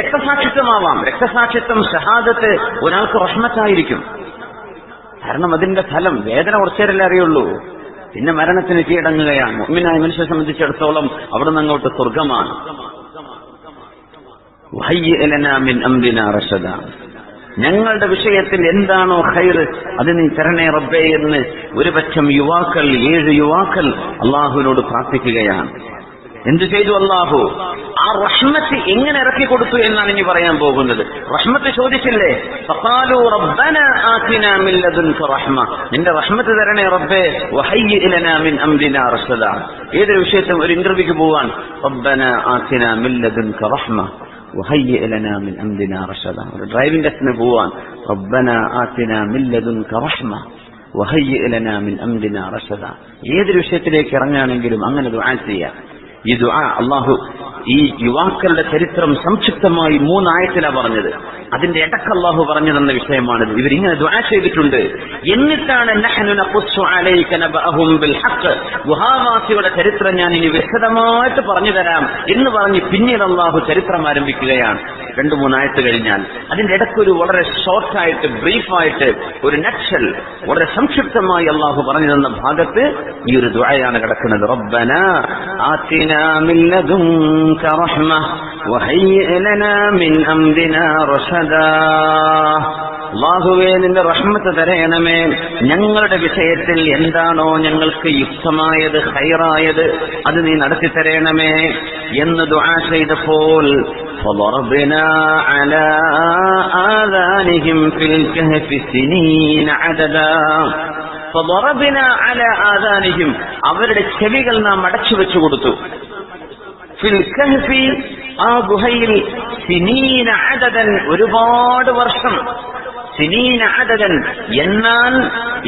രക്തസാക്ഷിത്വമാവാം. രക്തസാക്ഷിത്വം ഷഹാദത്ത് ഒരാൾക്ക് റഹ്മത്തായിരിക്കും. കാരണം അതിന്റെ ഫലം വേദന കുറച്ചേരല്ലേ അറിയുള്ളൂ. പിന്നെ മരണത്തിന് കീഴടങ്ങുകയാണ്. മുഅ്മിനായ മനുഷ്യനെ സംബന്ധിച്ചിടത്തോളം അവിടെ നിന്ന് അങ്ങോട്ട് സ്വർഗമാണ് ഞങ്ങളുടെ വിഷയത്തിൽ എന്താണോ ഹൈർ അത് നീ തരണേ റബ്ബേ എന്ന് ഒരുപക്ഷം യുവാക്കൾ ഏഴ് യുവാക്കൾ അള്ളാഹുവിനോട് പ്രാർത്ഥിക്കുകയാണ്. എന്തു ചെയ്തു അള്ളാഹു ആ റഹ്മത്ത് എങ്ങനെ ഇറക്കി കൊടുത്തു എന്നാണ് ഇനി പറയാൻ പോകുന്നത്. റഹ്മത്ത് ചോദിച്ചില്ലേ? റബ്ബന ആതിന മിൻ ലദുൻക റഹ്മ. നിന്റെ റഹ്മത്ത് തരണേ റബ്ബേ വഹയ്യി ഇലനാ മിൻ അംരിനാ റഷദ ഏതൊരു വിഷയത്തിലും ഒരു ഇന്റർവ്യൂക്ക് പോവാൻ റബ്ബന ആതിന മിൻ ലദുൻക റഹ്മ വഹയ്യി മിൻ അംരിനാ റഷദ ഒരു ഡ്രൈവിംഗ് ടെസ്റ്റിന് പോവാൻ റബ്ബന ആതിന മിൻ ലദുൻക റഹ്മ വഹയ്യി മിൻ അംരിനാ റഷദ ഏതൊരു വിഷയത്തിലേക്ക് ഇറങ്ങുകയാണെങ്കിലും അങ്ങനെ ദുആ ചെയ്യുക ഈ ദുആ അള്ളാഹു ഈ യുവാക്കളുടെ ചരിത്രം സംക്ഷിപ്തമായി മൂന്നായത്തിലാണ് പറഞ്ഞത്. അതിന്റെ ഇടയ്ക്ക് അള്ളാഹു പറഞ്ഞു തന്ന വിഷയമാണിത്. ഇവരിങ്ങനെ ദുആ ചെയ്തിട്ടുണ്ട്. എന്നിട്ടാണ് ഗുഹാവാസിയുടെ ചരിത്രം ഞാൻ ഇനി വിശദമായിട്ട് പറഞ്ഞു തരാം എന്ന് പറഞ്ഞ് പിന്നീട് അള്ളാഹു ചരിത്രം ആരംഭിക്കുകയാണ്. രണ്ടു മൂന്നായത്ത് കഴിഞ്ഞാൽ അതിന്റെ ഇടയ്ക്കൊരു വളരെ ഷോർട്ടായിട്ട് ബ്രീഫായിട്ട് ഒരു നക്ഷൽ വളരെ സംക്ഷിപ്തമായി അള്ളാഹു പറഞ്ഞു തന്ന ഭാഗത്ത് ഈ ഒരു ദുആയാണ് കിടക്കുന്നത്. റബ്ബന അള്ളാഹുവേ നിന്റെ റഹ്മത്ത് തരയണമേ. ഞങ്ങളുടെ വിഷയത്തിൽ എന്താണോ ഞങ്ങൾക്ക് യുക്തമായത് ഹൈറായത് അത് നീ നടത്തി തരയണമേ എന്ന് ദുആ ചെയ്തപ്പോൾ فضربنا على آذانهم في الكهف سنين عددا فضربنا على آذانهم അവരുടെ ചെവികൾ നാം അടച്ചു വെച്ചു കൊടുത്തു ഫിൽ കഹ്ഫി ആ ഗുഹയിൽ സിനീന അദദൻ ഒരുപാട് വർഷം സിനീന അടകൻ എന്നാൽ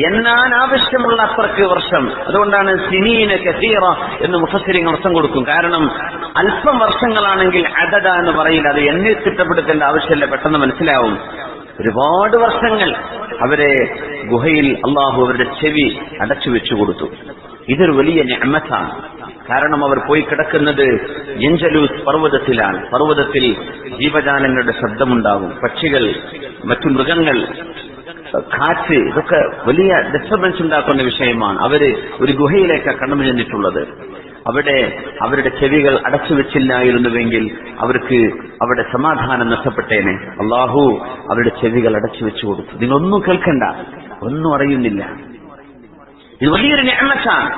എണ്ണാൻ ആവശ്യമുള്ള അത്രയ്ക്ക് വർഷം. അതുകൊണ്ടാണ് സിനീന കസീറ എന്ന് മുഖസ്ഥിരിങ്ങൾ അർത്ഥം കൊടുക്കും. കാരണം അല്പം വർഷങ്ങളാണെങ്കിൽ അദദ എന്ന് പറയില്ല. അത് എന്നെ തിട്ടപ്പെടുത്തേണ്ട ആവശ്യമില്ല. പെട്ടെന്ന് മനസ്സിലാവും. ഒരുപാട് വർഷങ്ങൾ അവരെ ഗുഹയിൽ അള്ളാഹു അവരുടെ ചെവി അടച്ചു വെച്ചു കൊടുത്തു. ഇതൊരു വലിയ ഞമ്മത്താണ് കാരണം അവർ പോയി കിടക്കുന്നത് എഞ്ചലൂസ് പർവതത്തിലാണ്. പർവതത്തിൽ ജീവജാലങ്ങളുടെ ശബ്ദമുണ്ടാകും. പക്ഷികൾ മറ്റു മൃഗങ്ങൾ കാറ്റ് ഇതൊക്കെ വലിയ ഡിസ്റ്റർബൻസ് ഉണ്ടാക്കുന്ന വിഷയമാണ്. അവർ ഒരു ഗുഹയിലേക്ക് കടന്നു അവിടെ അവരുടെ ചെവികൾ അടച്ചു വെച്ചില്ലായിരുന്നുവെങ്കിൽ അവർക്ക് അവരുടെ സമാധാനം നഷ്ടപ്പെട്ടേനെ. അള്ളാഹു അവരുടെ ചെവികൾ അടച്ചു വെച്ചു കൊടുത്തു. നിങ്ങളൊന്നും കേൾക്കണ്ട. ഒന്നും അറിയുന്നില്ല. ഇത് വലിയൊരു ഞാമത്താണ്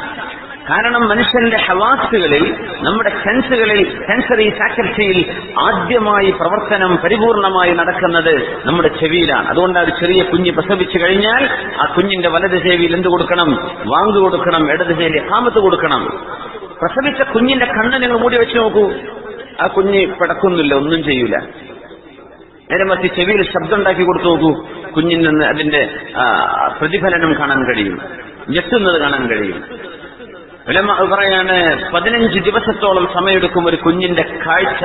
കാരണം മനുഷ്യന്റെ ഹവാസുകളിൽ നമ്മുടെ സെൻസുകളിൽ സെൻസറി ഫാക്കൽറ്റിയിൽ ആദ്യമായി പ്രവർത്തനം പരിപൂർണമായി നടക്കുന്നത് നമ്മുടെ ചെവിയിലാണ്. അതുകൊണ്ട് ഒരു ചെറിയ കുഞ്ഞ് പ്രസവിച്ചു കഴിഞ്ഞാൽ ആ കുഞ്ഞിന്റെ വലത് ചെവിയിൽ എന്ത് കൊടുക്കണം? വാങ്ങു കൊടുക്കണം ഇടത് ചെവിയിൽ ഹാമത്ത് കൊടുക്കണം. പ്രസവിച്ച കുഞ്ഞിന്റെ കണ്ണ് നിങ്ങൾ മൂടി വെച്ച് നോക്കൂ. ആ കുഞ്ഞ് പിടക്കുന്നില്ല ഒന്നും ചെയ്യൂല. നേരെ മറിച്ച് ചെവിയിൽ ശബ്ദം ഉണ്ടാക്കി കൊടുത്തു നോക്കൂ. കുഞ്ഞിൽ നിന്ന് അതിന്റെ പ്രതിഫലനം കാണാൻ കഴിയും. ഞെട്ടുന്നത് കാണാൻ കഴിയും. പറയാണ് പതിനഞ്ച് ദിവസത്തോളം സമയമെടുക്കും ഒരു കുഞ്ഞിന്റെ കാഴ്ച.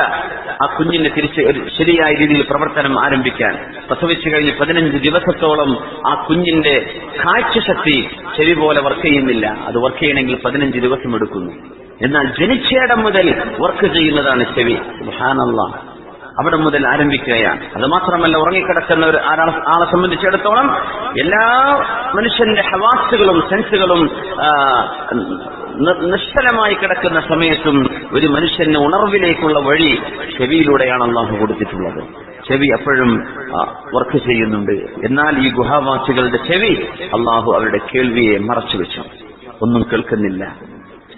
ആ കുഞ്ഞിന്റെ തിരിച്ച് ഒരു ശരിയായ രീതിയിൽ പ്രവർത്തനം ആരംഭിക്കാൻ. പ്രസവിച്ചു കഴിഞ്ഞ് പതിനഞ്ച് ദിവസത്തോളം ആ കുഞ്ഞിന്റെ കാഴ്ച ശക്തി ചെവി പോലെ വർക്ക് ചെയ്യുന്നില്ല. അത് വർക്ക് ചെയ്യണമെങ്കിൽ പതിനഞ്ച് ദിവസം എടുക്കുന്നു. എന്നാൽ ജനിച്ചയിടം മുതൽ വർക്ക് ചെയ്യുന്നതാണ് ചെവി. സുബ്ഹാനല്ലാ. അവിടെ മുതൽ ആരംഭിക്കുകയാണ്. അത് മാത്രമല്ല ഉറങ്ങിക്കിടക്കുന്ന ഒരു ആളെ സംബന്ധിച്ചിടത്തോളം എല്ലാ മനുഷ്യന്റെ ഹവാസുകളും സെൻസുകളും നിശ്ചലമായി കിടക്കുന്ന സമയത്തും ഒരു മനുഷ്യന് ഉണർവിലേക്കുള്ള വഴി ചെവിയിലൂടെയാണ് അള്ളാഹു കൊടുത്തിട്ടുള്ളത്. ചെവി എപ്പോഴും വർക്ക് ചെയ്യുന്നുണ്ട്. എന്നാൽ ഈ ഗുഹാവാസികളുടെ ചെവി അള്ളാഹു അവരുടെ കേൾവിയെ മറച്ചു വെച്ചു. ഒന്നും കേൾക്കുന്നില്ല.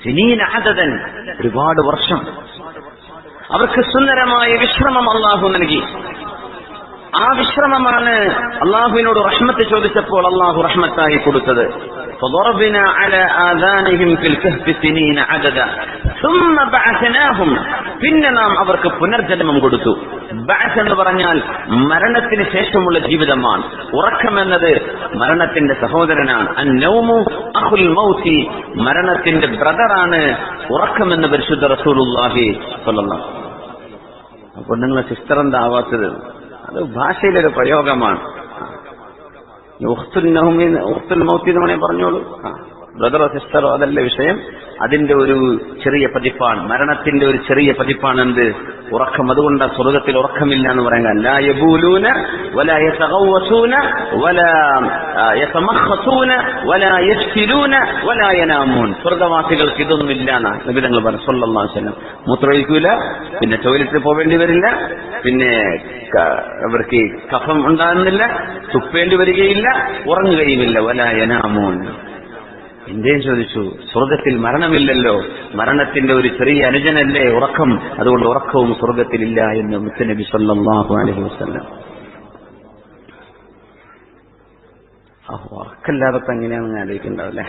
സിനീന അതതൻ ഒരുപാട് വർഷം. അവർക്ക് സുന്ദരമായ വിശ്രമം അള്ളാഹു നൽകി. ആ വിശ്രമമാണ് അള്ളാഹുവിനോട് റഹ്മത്ത് ചോദിച്ചപ്പോൾ അള്ളാഹു റഹ്മത്തായി കൊടുത്തത്. فضربنا على آذانهم في الكهف سنين عددا ثم بعثناهم പിന്നെ നാം അവർക്ക് പുനർജന്മം കൊടുത്തു ബഅസ് എന്ന് പറഞ്ഞാൽ മരണത്തിന് ശേഷമുള്ള ജീവിതമാണ് ഉറക്കം എന്നത് മരണത്തിന്റെ സഹോദരനാണ് അന്നൗമു അഹുൽ മൗത്തി മരണത്തിന്റെ ബ്രദറാണ് ഉറക്കം എന്ന് പരിശുദ്ധ റസൂലുള്ളാഹി സ്വല്ലല്ലാഹു അപ്പോൾ നിങ്ങളെ സിസ്റ്റർ എന്താവാത്തത് അത് ഭാഷയിലൊരു പ്രയോഗമാണ് മൗത്തി പറഞ്ഞോളൂ. ബ്രദറോ സിസ്റ്ററോ അതല്ല വിഷയം. അതിന്റെ ഒരു ചെറിയ പതിപ്പാണ്. മരണത്തിന്റെ ഒരു ചെറിയ പതിപ്പാണ് എന്ത് ഉറക്കം. അതുകൊണ്ട് സ്വർഗത്തിൽ ഉറക്കമില്ല എന്ന് പറയാൻ ലാ യബൂലൂന വലാ യതഗവസൂന വലാ യതമഖസൂന വല യസ്ഫിലൂന വല യനാമൂൻ. സ്വർഗവാസികൾക്ക് ഇതൊന്നും എന്നാണ് നബി തങ്ങൾ പറഞ്ഞു. സല്ലല്ലാഹു അലൈഹി വസല്ലം. മൂത്രമൊഴിക്കൂല പിന്നെ ടോയ്ലറ്റിൽ പോവേണ്ടി വരില്ല. പിന്നെ അവർക്ക് കഫം ഉണ്ടാകുന്നില്ല. തുപ്പേണ്ടി വരികയില്ല. ഉറങ്ങുകയുമില്ല. വലാ യനാമൂൻ. ഇന്ത്യയും ചോദിച്ചു? സ്വർഗത്തിൽ മരണമില്ലല്ലോ. മരണത്തിന്റെ ഒരു ചെറിയ അനുജനല്ലേ ഉറക്കം? അതുകൊണ്ട് ഉറക്കവും സ്വർഗത്തിലില്ല എന്ന് മുത്തനബി സല്ലാഹു അലൈഹി വസല്ലം. ഉറക്കല്ലാതെ എങ്ങനെയാണെന്ന് ആലോചിക്കണ്ടാവല്ലേ?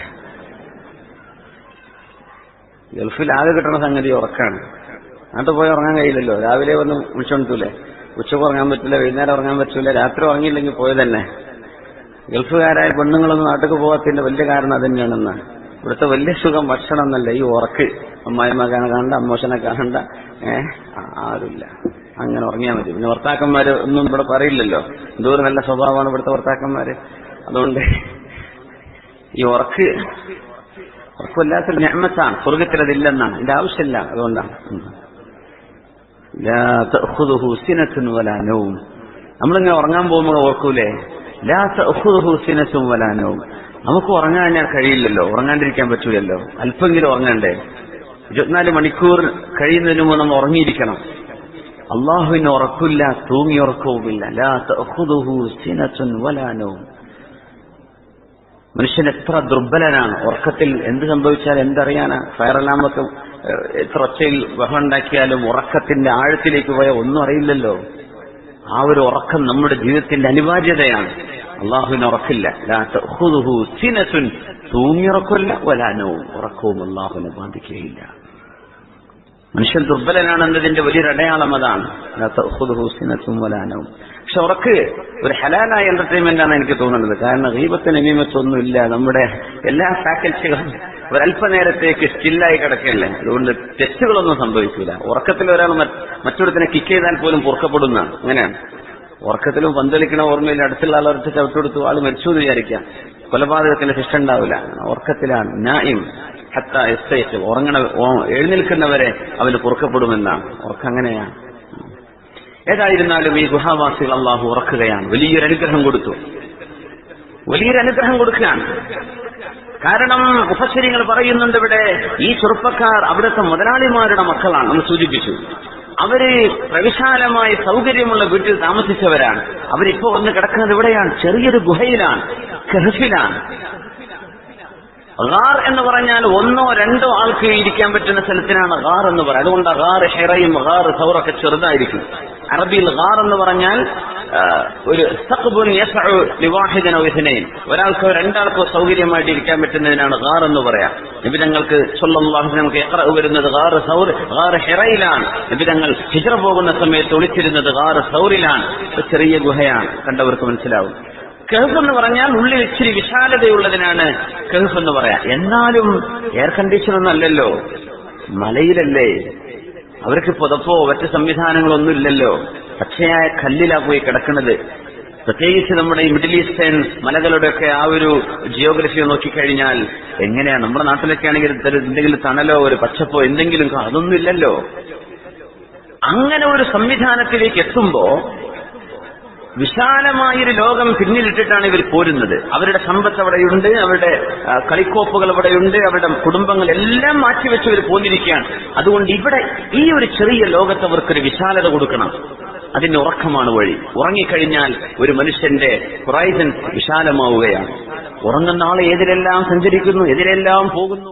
ഗൾഫിൽ ആകെ കിട്ടുന്ന സംഗതി ഉറക്കാണ്. അങ്ങോട്ട് പോയി ഉറങ്ങാൻ കഴിയില്ലല്ലോ. രാവിലെ വന്ന് വിളിച്ചോണ്ടൂലേ ഉച്ചയ്ക്ക് ഉറങ്ങാൻ പറ്റില്ല വൈകുന്നേരം ഉറങ്ങാൻ പറ്റില്ല രാത്രി ഉറങ്ങിയില്ലെങ്കിൽ പോയി തന്നെ ഗൾഫുകാരായ പെണ്ണുങ്ങളൊന്നും നാട്ടിൽ പോകാത്തതിന്റെ വലിയ കാരണം തന്നെയാണെന്ന് ഇവിടുത്തെ വലിയ സുഖം ഭക്ഷണം എന്നല്ല ഈ ഉറക്ക്. അമ്മായിമ്മ കാണണ്ട അമ്മോശനെ കാണണ്ട. ഏഹ് ആരുമില്ല. അങ്ങനെ ഉറങ്ങിയാൽ മതി. പിന്നെ ഭർത്താക്കന്മാര് ഒന്നും ഇവിടെ പറയില്ലല്ലോ. എന്തോരം നല്ല സ്വഭാവമാണ് ഇവിടുത്തെ ഭർത്താക്കന്മാര്. അതുകൊണ്ട് ഈ ഉറക്ക് ഉറക്കമില്ലാത്തൊരു ഞാമത്താണ് സ്വർഗത്തിൽ അതില്ലെന്നാണ് എന്റെ ആവശ്യമില്ല. അതുകൊണ്ടാണ്. നമ്മളിങ്ങനെ ഉറങ്ങാൻ പോകുമ്പോൾ ഓർക്കൂലേ ലാ തഅഖുദുഹു സിനത്തുൻ വലാ നൗം. നമുക്ക് ഉറങ്ങാൻ ഞാൻ കഴിയില്ലല്ലോ ഉറങ്ങാണ്ടിരിക്കാൻ പറ്റൂലല്ലോ. അല്പമെങ്കിലും ഉറങ്ങണ്ടേ? ഇരുപത്തിനാല് മണിക്കൂർ കഴിയുന്നതിന് മുമ്പ് നമ്മൾ ഉറങ്ങിയിരിക്കണം. അള്ളാഹുവിന് ഉറക്കില്ല തൂങ്ങി ഉറക്കവുമില്ല. മനുഷ്യൻ എത്ര ദുർബലനാണ്. ഉറക്കത്തിൽ എന്ത് സംഭവിച്ചാൽ എന്തറിയാനാ? ഫയർ എത്ര ഒച്ചയിൽ ബഹളം ഉണ്ടാക്കിയാലും ഉറക്കത്തിന്റെ ആഴത്തിലേക്ക് പോയാൽ ഒന്നും അറിയില്ലല്ലോ. ആ ഒരു ഉറക്കം നമ്മുടെ ജീവിതത്തിന്റെ അനിവാര്യതയാണ്. അള്ളാഹുവിന് ഉറക്കില്ല. തൂങ്ങിയുറക്കില്ല വലാനവും ഉറക്കവും അള്ളാഹുവിനെ ബാധിക്കുകയില്ല. മനുഷ്യൻ ദുർബലനാണെന്നതിന്റെ വലിയൊരു അടയാളം അതാണ്. വലാനവും പക്ഷെ ഉറക്ക് ഒരു ഹലാലായ എന്റർടൈൻമെന്റ് ആണ് എനിക്ക് തോന്നുന്നത്. കാരണം ദൈവത്തിന് നിയമത്തൊന്നുമില്ല. നമ്മുടെ എല്ലാ ഫാക്കൽറ്റികളും ഒരല്പനേരത്തേക്ക് സ്റ്റില്ലായി കിടക്കല്ലേ അതുകൊണ്ട് തെറ്റുകളൊന്നും സംഭവിക്കില്ല ഉറക്കത്തിൽ ഒരാൾ മറ്റ് മറ്റൊരുത്തിനെ കിക്ക് ചെയ്താൽ പോലും പൊറുക്കപ്പെടുന്ന അങ്ങനെയാണ്. ഉറക്കത്തിലും പന്തളിക്കണ ഓർമ്മയിൽ അടുത്തുള്ള ആളൊരുത്ത് ചവിട്ടെടുത്തു ആൾ മരിച്ചു എന്ന് വിചാരിക്കാം കൊലപാതകത്തിന്റെ ശിക്ഷ ഉണ്ടാവില്ല ഉറക്കത്തിലാണ്. നായും ഹത്ത എസ്തേറ്റ് ഉറങ്ങണ എഴുന്നേൽക്കുന്നവരെ അവന് പൊറുക്കപ്പെടുമെന്നാണ്. ഉറക്കം ഏതായിരുന്നാലും ഈ ഗുഹാവാസികൾ അള്ളാഹു ഉറക്കുകയാണ്. വലിയൊരു അനുഗ്രഹം കൊടുത്തു. വലിയൊരു അനുഗ്രഹം കൊടുക്കുകയാണ്. കാരണം ഉപശരികൾ പറയുന്നുണ്ട് ഇവിടെ ഈ ചെറുപ്പക്കാർ അവിടുത്തെ മുതലാളിമാരുടെ മക്കളാണ് നമ്മൾ സൂചിപ്പിച്ചു. അവർ പ്രവിശാലമായ സൗകര്യമുള്ള വീട്ടിൽ താമസിച്ചവരാണ്. അവരിപ്പോ വന്ന് കിടക്കുന്നത് ഇവിടെയാണ് ചെറിയൊരു ഗുഹയിലാണ് കെഹഫിലാണ് ഗാർ എന്ന് പറഞ്ഞാൽ ഒന്നോ രണ്ടോ ആൾക്ക് ഇരിക്കാൻ പറ്റുന്ന സ്ഥലത്തിനാണ് ഗാർ എന്ന് പറയുന്നത്. അതുകൊണ്ട് ഗാർ ഹെറയും ഗാർ സൗറൊക്കെ ചെറുതായിരിക്കും. അറബിയിൽ ഗാർ എന്ന് പറഞ്ഞാൽ ഒരു സഖബുൻ യസ്ഉ ലിവാഹിദൻ ഔ ഇസ്നൈൻ. ഒരാൾക്കോ രണ്ടാൾക്കോ സൗകര്യമായിട്ട് ഇരിക്കാൻ പറ്റുന്നതിനാണ് ഗാർ എന്ന് പറയാം. നിബിതങ്ങൾക്ക് സല്ലല്ലാഹു അലൈഹി വസല്ലം ഇഖ്റ വരുന്നത് ഗാർ സൗർ ഗാർ ഹിറയിലാണ്. നിബിതങ്ങൾ ഹിജ്റ പോകുന്ന സമയത്ത് ഒളിച്ചിരുന്നത് ഗാർ സൗറിലാണ്. ചെറിയ ഗുഹയാണ്. കണ്ടവർക്ക് മനസ്സിലാവും. കഹഫ് എന്ന് പറഞ്ഞാൽ ഉള്ളിൽ ഇച്ചിരി വിശാലതയുള്ളതിനാണ് കഹഫ് എന്ന് പറയാ. എന്നാലും എയർ കണ്ടീഷൻ ഒന്നും അല്ലല്ലോ. മലയിലല്ലേ? അവർക്ക് പുതപ്പോ മറ്റ് സംവിധാനങ്ങളൊന്നും ഇല്ലല്ലോ. പച്ചയായ കല്ലിലാ പോയി കിടക്കുന്നത്. പ്രത്യേകിച്ച് നമ്മുടെ ഈ മിഡിൽ ഈസ്റ്റേൺ മലകളുടെയൊക്കെ ആ ഒരു ജിയോഗ്രഫി നോക്കിക്കഴിഞ്ഞാൽ എങ്ങനെയാ നമ്മുടെ നാട്ടിലൊക്കെ ആണെങ്കിൽ എന്തെങ്കിലും തണലോ ഒരു പച്ചപ്പോ എന്തെങ്കിലും അതൊന്നും ഇല്ലല്ലോ. അങ്ങനെ ഒരു സംവിധാനത്തിലേക്ക് എത്തുമ്പോ വിശാലമായൊരു ലോകം പിന്നിലിട്ടിട്ടാണ് ഇവർ പോരുന്നത്. അവരുടെ സമ്പത്ത് അവിടെയുണ്ട് അവരുടെ കളിക്കോപ്പുകൾ അവിടെയുണ്ട് അവരുടെ കുടുംബങ്ങൾ എല്ലാം മാറ്റിവെച്ച് ഇവർ പോന്നിരിക്കുകയാണ്. അതുകൊണ്ട് ഇവിടെ ഈ ഒരു ചെറിയ ലോകത്ത് അവർക്കൊരു വിശാലത കൊടുക്കണം. അതിന്റെ ഉറക്കമാണ് വഴി. ഉറങ്ങിക്കഴിഞ്ഞാൽ ഒരു മനുഷ്യന്റെ ഹൊറൈസൺ വിശാലമാവുകയാണ്. ഉറങ്ങുന്ന ആൾ ഏതിലെല്ലാം സഞ്ചരിക്കുന്നു എതിലെല്ലാം പോകുന്നു?